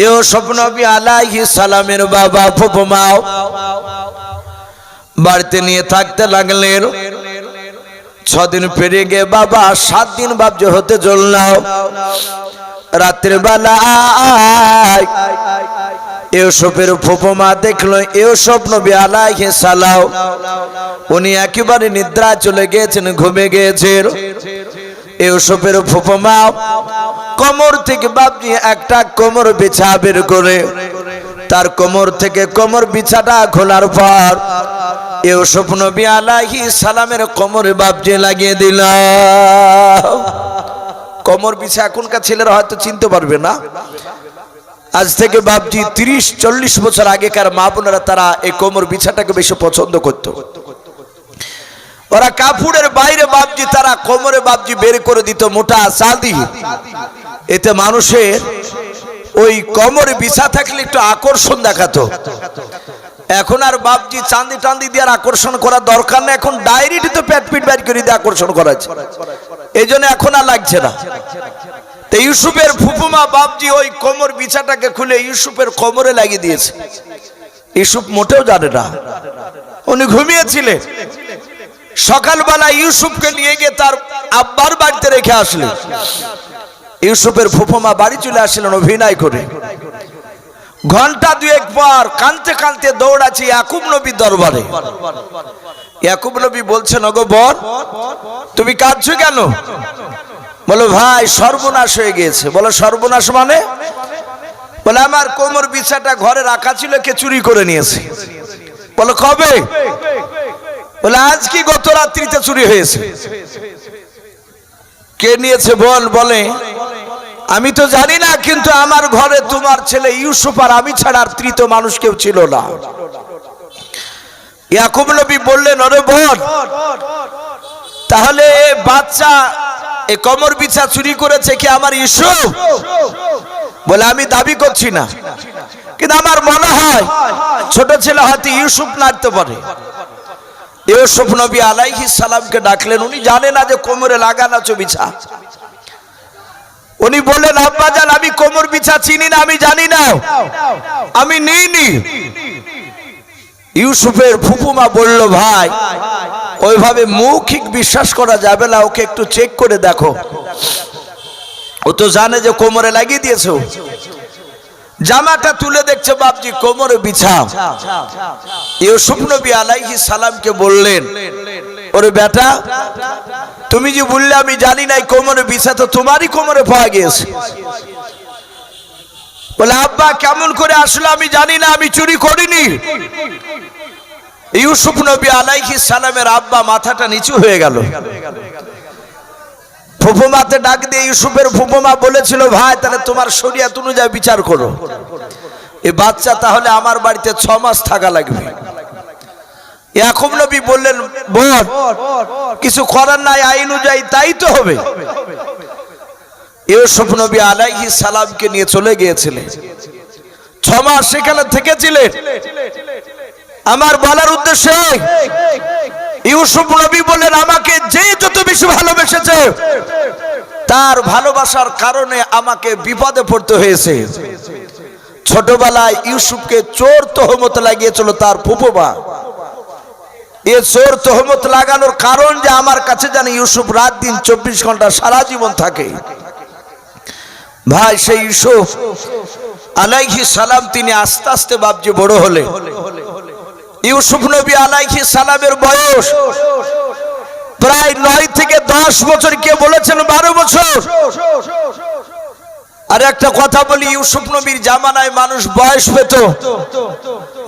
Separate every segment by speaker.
Speaker 1: এও স্বপ্নবী আলাইহি সালামের বাবা ফুপমাও বাড়িতে নিয়ে থাকতে লাগলেন। ছদিন পেরিয়ে গে বাবা, সাত দিন বাবজ হতে চললাম রাত্রের বেলায় ইউসুফের ফুপমা দেখল ইউসুফ নবী আলাইহি সালাম। উনি একেবারে নিদ্রা চলে গিয়েছেন ঘুমে গিয়েছেন। ইউসুফের ফুপমা কোমর থেকে বাবজি একটা কোমর বিছা বের করে, তার কোমর থেকে কোমর বিছাটা খোলার পর ইউসুফ নবী আলাইহি সালামের কোমরে বাবজি লাগিয়ে দিল। কোমর বিছা এখনকার ছেলেরা হয়তো চিনতে পারবে না। আজ থেকে বাবজি তিরিশ, চল্লিশ বছর আগেকার মা বোনেরা তারা এই কোমর বিছাটাকে বেশি পছন্দ করত। ওরা কাপড়ের বাইরে বাবজি তারা কোমরে বাবজি বের করে দিত, মোটা সাদি। এতে মানুষের ওই কোমরে বিছা থাকলে একটু আকর্ষণ দেখাতো। এখন আর বাবজি চাঁদি টান্দি দিয়ে আর আকর্ষণ করার দরকার নেই, এখন ডাইরেক্ট তো পেট পিট বাইর করে দিয়ে আকর্ষণ করা এই জন্য এখন আর লাগছে না। তো ইউসুফের ফুফুমা বাপজি ওই কোমর বিছাটাকে খুলে ইউসুফের কোমরে লাগিয়ে দিয়েছে। ইউসুফ মোটেও জানে না। উনি ঘুমিয়েছিলেন। সকালবেলা ইউসুফকে নিয়ে গিয়ে তার আব্বার বাড়িতে রেখে আসলেন ইউসুফের ফুফুমা বাড়ি চলে আসলেন অভিনয় করে। ঘণ্টা দুয়েক পর কানতে কানতে দৌড়াচ্ছে ইয়াকুব নবীর দরবারে। ইয়াকুব নবী বলছেন, ওগো বোন তুমি কাঁদছো কেন? বলো, ভাই, সর্বনাশ হয়ে গিয়েছে। বলো, সর্বনাশ মানে? বলে, আমার কোমর বিছাটা ঘরে রাখা ছিল, কে চুরি করে নিয়েছে। বলো, কবে? বলে, আজ কি গত রাত্রিতে চুরি হয়েছে? কে নিয়েছে বল, বলে, আমি তো জানি না, কিন্তু আমার ঘরে তোমার ছেলে ইউসুফ আর আমি ছাড়া আর তৃতীয় মানুষ কেউ ছিল না। ইয়াকুব নবী বললেন, ওরে বোন তাহলে বাচ্চা, এ কমর বিছা চুরি করেছে কি আমার ইউসুফ? বলে, আমি দাবি করছি না, কিন্তু আমার মনে হয় ছোট ছেলে হয়তো ইউসুফ নাড়তে পারে। ইউসুফ নবী আলাইহি সালামকে ডাকলেন, উনি জানে না যে কোমরে লাগানো আছে বিছা উনি বললেন আব্বাজান আমি কোমর বিছা চিনি না, আমি জানি না। আমি নিইনি। ইউসুফের ফুপুমা বলল, ভাই, ওইভাবে মৌখিক বিশ্বাস করা যাবে না, ওকে একটু চেক করে দেখো। ও তো জানে যে কোমরে লাগিয়ে দিয়েছে। জামাটা তুলে দেখছে বাপজি, কোমরে বিছা ইউসুফ নবী আলাইহি সালামকে বললেন, ওরে বেটা, তুমি যে বললে আমি জানি নাই, কোমরে বিছা তো তোমারই কোমরে পাওয়া গিয়েছে। বলে, আব্বা, কেমন করে আসলো আমি জানি না, আমি চুরি করিনি। ইউসুফ নবী আলাইহি সালামের আব্বা মাথাটা নিচু হয়ে গেল। ফুফুমাতে ডাক দিয়ে ইউসুফের ফুফুমা বলেছিল, ভাই, তাহলে তোমার শরিয়াত অনুযায়ী বিচার করো। এই বাচ্চা তাহলে আমার বাড়িতে ছ মাস থাকা লাগবে। ইয়াকুব নবী বললেন বোন কিছু করার নাই, আইন অনুযায়ী তাই তো হবে। ইউসুফ নবী আলাইহি সালামকে নিয়ে চলে গিয়েছিলেন। ছ মাস সেখানে থেকেছিলেন। আমার বলার উদ্দেশ্যে ইউসুফ নবী বলেন, আমাকে যে যত বেশি ভালোবেসেছে, তার ভালোবাসার কারণে আমাকে বিপদে পড়তে হয়েছে। ছোটবেলায় ইউসুফকে চোর তহমত লাগিয়েছিল তার ফুপুবা এ চোর তহমত লাগানোর কারণ যে আমার কাছে জানি ইউসুফ রাত দিন চব্বিশ ঘণ্টা সারা জীবন থাকে। ভাই, সেই ইউসুফ আলাইহি সালাম, তিনি আস্তে আস্তে বাপজি বড় হলে ইউসুফ নবী আলাইহি সালামের বয়স প্রায় নয় থেকে দশ বছর। কে বলেছেন বারো বছর? আর একটা কথা বলি, ইউসুফ নবীর জামানায় মানুষ বয়স পেত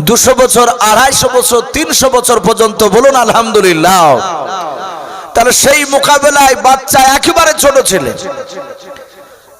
Speaker 1: দুশো বছর, আড়াইশো বছর, তিনশো বছর পর্যন্ত। বলুন, আলহামদুলিল্লাহ। তাহলে সেই মোকাবেলায় বাচ্চা একেবারে ছোট ছেলে।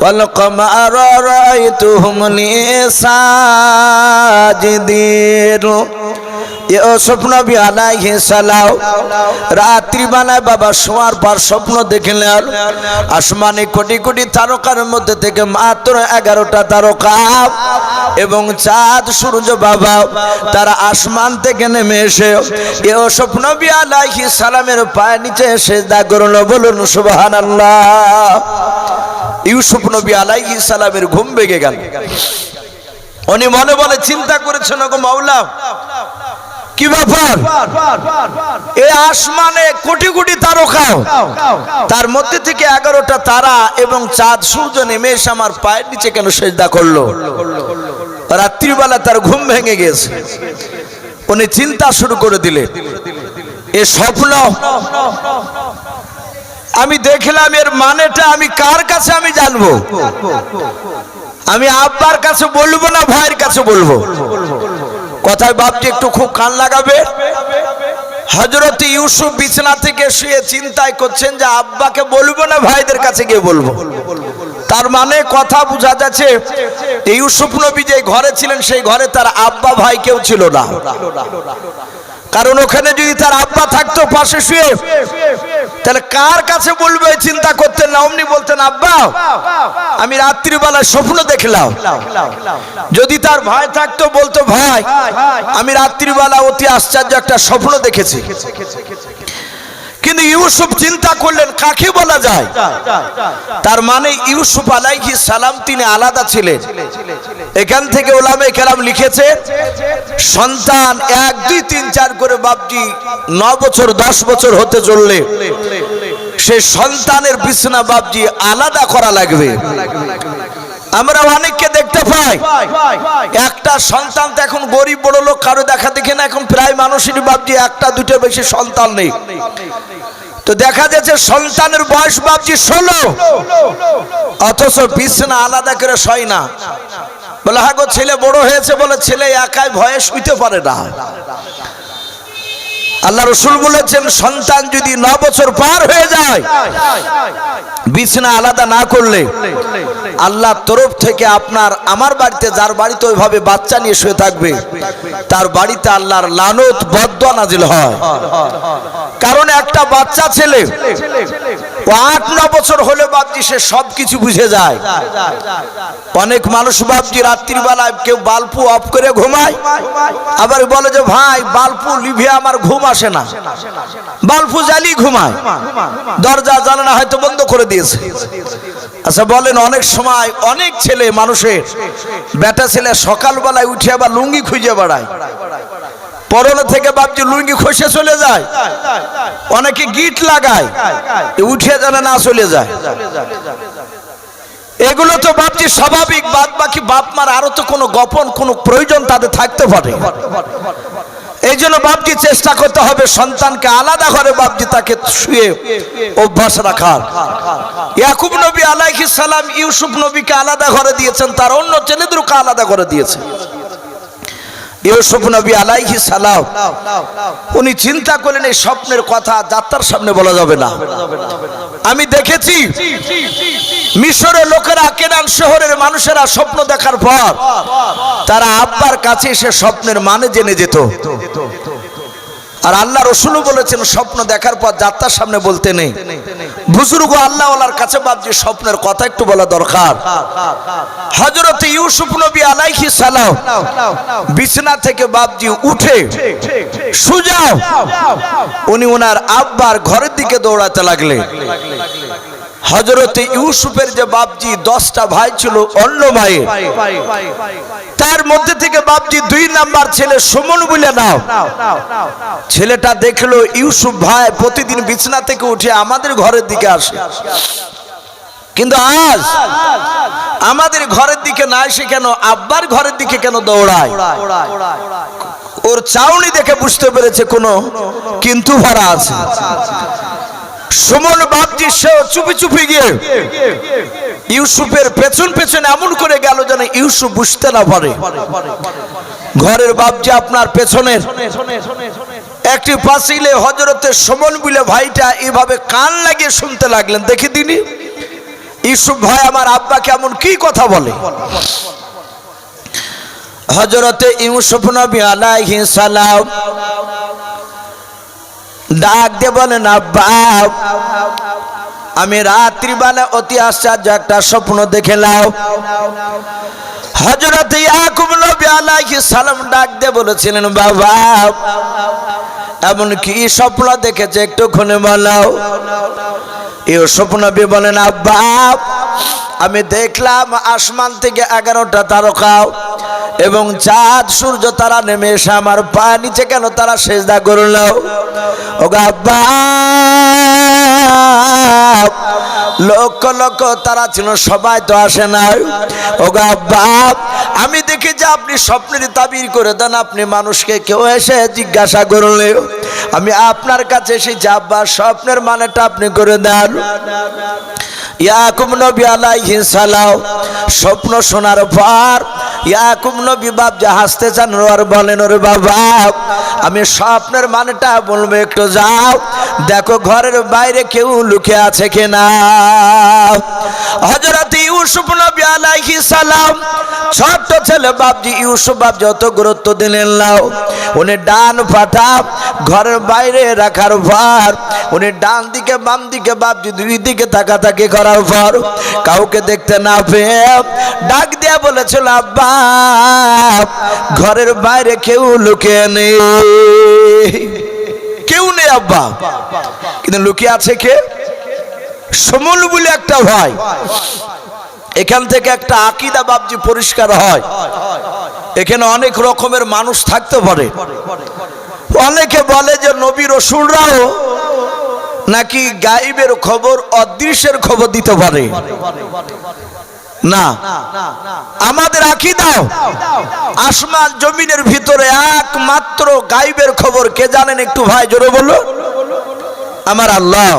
Speaker 1: والقمر رأيتهم لي ساجدين ইউসুফ নবী আলাইহিস সালাম রাত্রি বেলায় বাবা শোয়ার পর স্বপ্ন দেখলেন আসমানে কোটি কোটি তারকার মধ্যে থেকে মাত্র এগারোটা তারকা এবং চাঁদ সূর্য বাবা তারা আসমান থেকে নেমে এসে ইউসুফ নবী আলাইহিস সালামের পায়ে নিচে সেজদা করলো বলুন সুবহানাল্লাহ ইউসুফ নবী আলাইহিস সালামের ঘুম ভেঙে গেল। উনি মনে মনে চিন্তা করেছেন গো মাওলা, কি ব্যাপার? এ আসমানে কোটি কোটি তারকা। তার মধ্যে থেকে এগারোটা তারা এবং চাঁদ সূর্য নেমে এসে আমার পায়ের নিচে কেন সেজদা করল? রাত্রিবেলা তার ঘুম ভেঙে গেছে। উনি চিন্তা শুরু করে দিলে এ স্বপ্ন আমি দেখলাম এর মানেটা আমি কার কাছে আমি জানব? আমি আব্বার কাছে বলব না ভাইয়ের কাছে বলব? কথায় বাপটি একটু খুব কান লাগাবে। হজরত ইউসুফ বিছানা থেকে শুয়ে চিন্তায় করছেন যে আব্বাকে বলব না ভাইদের কাছে গিয়ে বলব? তার মানে কথা বোঝা যাচ্ছে, ইউসুফ নবী যে ঘরে ছিলেন, সেই ঘরে তার আব্বা ভাই কেউ ছিল না। কারণ ওখানে যদি তার আব্বা থাকতো পাশে শুয়ে তাহলে কার কাছে বলবে চিন্তা করতেন না? অমনি বলতেন, আব্বা, আমি রাত্রিবেলা স্বপ্ন দেখলাম। যদি তার ভাই থাকতো, বলতো, ভাই, আমি রাত্রিবেলা অতি আশ্চর্য একটা স্বপ্ন দেখেছি। কিন্তু ইউসুফ চিন্তা করলেন, কাকে বলা যায়? তার মানে ইউসুফ আলাইহি সালাম তিনি আলাদা ছিলেন। এখান থেকে ওলামে কেরাম লিখেছে, সন্তান এক, দুই, তিন, চার করে বাপজি ন বছর, দশ বছর হতে চললে সে সন্তানের বিছনা বাপজি আলাদা করা লাগবে। আমরা অনেককে দেখতে পাই, একটা সন্তান তো এখন গরিব বড় লোক কারও দেখা দেখে না, এখন প্রায় মানুষেরই বাপজি একটা, দুটো বেশি সন্তান নেই। তো দেখা যাচ্ছে সন্তানের বয়স ভাবছি ষোলো। অথচ বিছনা আলাদা করে শয় না। বলে, হাগো, ছেলে বড় হয়েছে বলে ছেলে একাই ভয়ে শুইতে পারে না। আল্লাহ রসুল বলেছেন, সন্তান যদি ন বছর পার হয়ে যায়, বিছনা আলাদা না করলে, আল্লাহ তরফ থেকে আপনার, আমার বাড়িতে যার বাড়িতে ওইভাবে বাচ্চা নিয়ে শুয়ে থাকবে, তার বাড়িতে আল্লাহর লানত বদ্ধ নাজিল হয়। কারণ একটা বাচ্চা ছেলে আট ন বছর হলে বাপজি সে সব কিছু বুঝে যায়। অনেক মানুষ বাপজি রাত্রির বেলায় কেউ বাল্পু অফ করে ঘুমায়, আবার বলে যে, ভাই বাল্পু লিভে আমার ঘুম আসে না। বাল্পু জ্বালিয়ে ঘুমায়। দরজা জানানা হয়তো বন্ধ করে দিয়েছে। আচ্ছা বলেন, অনেক সময় অনেক ছেলে মানুষের, বেটা ছেলে সকালবেলায় উঠে আবার লুঙ্গি খুঁজে বেড়ায়। পরনে থেকে বাপজি লুঙ্গি খসে চলে যায়। অনেকে গিট লাগায় উঠে যেন না চলে যায়। এগুলো তো বাপজি স্বাভাবিক বাদ বাকি বাপ মার আরও তো কোনো গোপন, কোনো প্রয়োজন তাদের থাকতে পারে। এই জন্য বাপজি চেষ্টা করতে হবে সন্তানকে আলাদা ঘরে বাপজি তাকে শুয়ে অভ্যাস রাখার। ইয়াকুব নবী আলাইহিস সালাম, ইউসুফ নবীকে আলাদা ঘরে দিয়েছেন, তার অন্য ছেলেদেরকে আলাদা করে দিয়েছেন। ইউসুফ নবী আলাইহি সালাম, উনি চিন্তা করলেন, এই স্বপ্নের কথা যাত্রার সামনে বলা যাবে না। আমি দেখেছি, মিশরের লোকেরা কেনান শহরের মানুষেরা স্বপ্ন দেখার পর, তারা আব্বার কাছে এসে স্বপ্নের মানে জেনে যেত। আর আল্লাহ রসুলও বলেছেন, স্বপ্ন দেখার পর যাত্রার সামনে বলতে নেই। বুজুর্গ আল্লাহ ওলার কাছে বাপজি স্বপ্নের কথা একটু বলা দরকার। হজরত ইউসুফ নবী আলাইহি সালাম বিছনা থেকে বাবজি উঠে সুজাও উনি ওনার আব্বার ঘরের দিকে দৌড়াতে লাগলেন। হজরতে ইউসুফের যে বাপজি দশটা ভাই ছিল, অন্য ভাইয়ের। তার মধ্যে থেকে বাপজি দুই নাম্বার ছেলে সুমন বলে নাও। ছেলেটা দেখল ইউসুফ ভাই প্রতিদিন বিছনা থেকে উঠে আমাদের ঘরের দিকে আসে। কিন্তু আজ আমাদের ঘরের দিকে না এসে কেন আব্বার ঘরের দিকে কেন দৌড়ায়? ওর চাউনি দেখে বুঝতে পেরেছে কোনো কিন্তু ভরা আছে। সুমন বাপজি সেও চুপি চুপি গিয়ে ইউসুফের পেছন পেছন এমন করে গেল যেন ইউসুফ বুঝতে না পারে। ঘরের বাপজি আপনার পেছনের। একটি পাশিলে হজরতের সমন বিলে ভাইটা এভাবে কান লাগিয়ে শুনতে লাগলেন। দেখে দিনি, ইউসুফ ভাই আমার আব্বা কেমন কি কথা বলে। হজরতে ইউসুফ নবী আলাইহি সালাম ডাক দিয়ে বলেন, আব্বা, আমি রাত্রিবেলা অতি আশ্চর্য একটা স্বপ্ন দেখে নাও হজরত ইয়াকুব নবী আলাইহিস সালাম ডাক দিয়ে বলেছিলেন, বাবা, এমন কি স্বপ্ন দেখেছে একটু খুনে বলাও ইউসুফ নবী বলেন, আব্বা, আমি দেখলাম আসমান থেকে এগারোটা তারকাও এবং চাঁদ, সূর্য, তারা নেমে এসে আমার পা নিচে কেন তারা সেজদা করল? ও আব্বা, লক্ষ লক্ষ তারা ছিল, সবাই তো আসে না ও আব্বা, আমি দেখি যে আপনি স্বপ্নের তাবির করে দেন, আপনি মানুষকে কেউ এসে জিজ্ঞাসা করলে। আমি আপনার কাছে এসেছি, আব্বা, স্বপ্নের মানেটা আপনি করে দেন। ইয়াকুব নবী আলাইহিস সালাম স্বপ্ন শোনার পর ইয়াকুব নবী বাপ যা হাসতে চান আর বলেন, ওরে বাবা, আমি স্বপ্নের মানেটা বলব একটু যাও। দেখো ঘরের বাইরে কেউ লুকে আছে কিনা? হযরত ইউসুফ নবী আলাইহিস সালাম, ছোট্ট ছেলে বাপজি ইউসুফ বাপ যত গুরুত্ব দিলেন নাও উনি ডান পাটা ঘরের বাইরে রাখার পর উনি ডান দিকে, বাম দিকে, বাপজি দুই দিকে তাকাতাকি করার পর কাউকে দেখতে না পেয়ে ডাক দিয়া বলেছিল, আব্বা, ঘরের বাইরে কেউ লুকিয়ে নেই। কেউ নেই, আব্বা। কিন্তু লুকিয়ে আছে কে? সমুল বলে একটা ভাই। এখান থেকে একটা আকিদা বাবজি পরিষ্কার হয়। এখানে অনেক রকমের মানুষ থাকতে পারে। অনেকে বলে যে নবী রসুলরাও নাকি গাইবের খবর, অদৃশ্যের খবর দিতে পারে। না। আমাদের আকিদাও, আসমান জমিনের ভিতরে একমাত্র গাইবের খবর, কে জানেন একটু ভাই, জোরে বলো। আমার আল্লাহ।